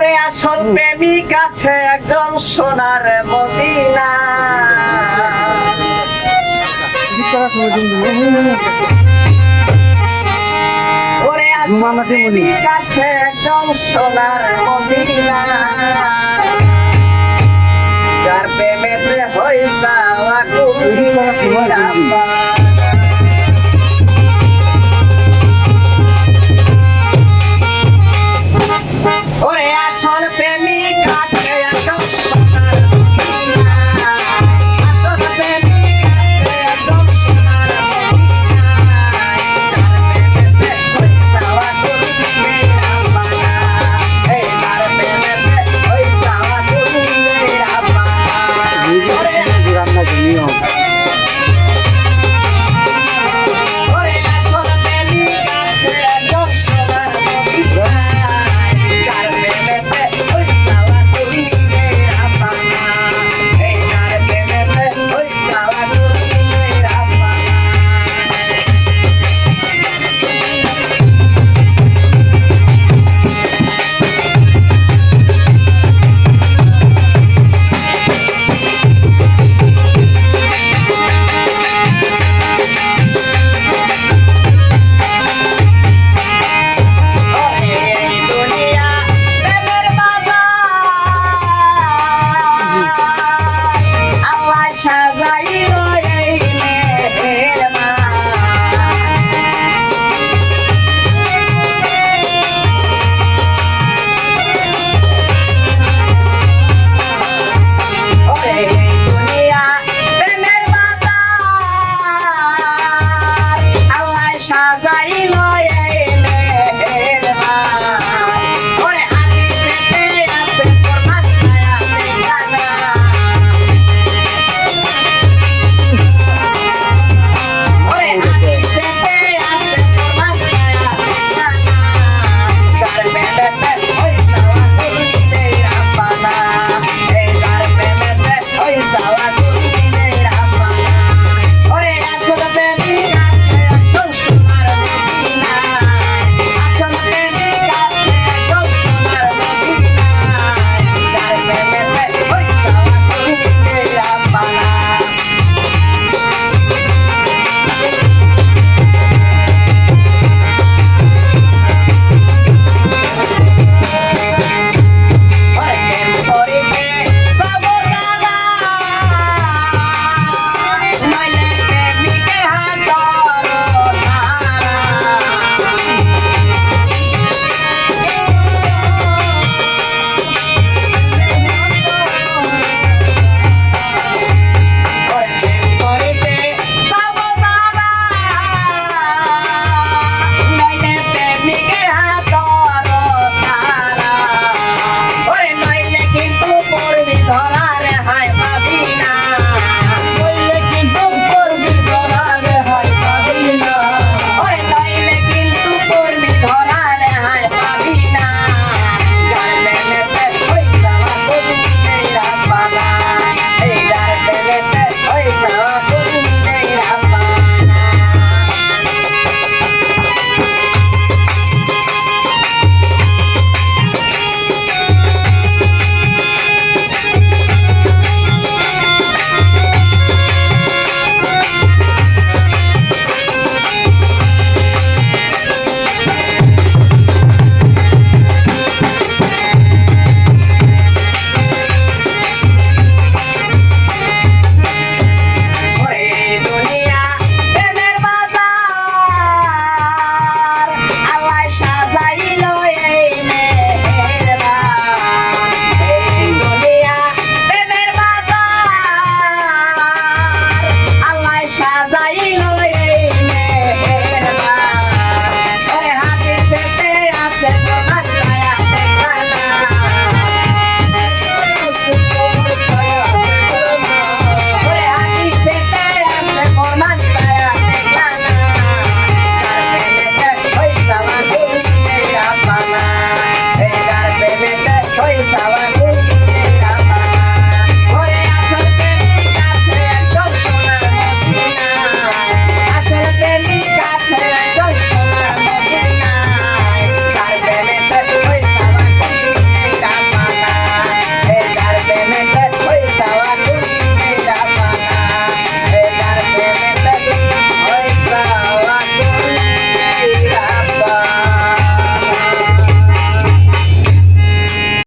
ওরে আসল প্রেমিক আছে একজন সোনার মদিনা। আসল। প্রেমিক আছে একজন সোনার মদিনা। যার প্রেমেতে হইসা কুমিরা Neil.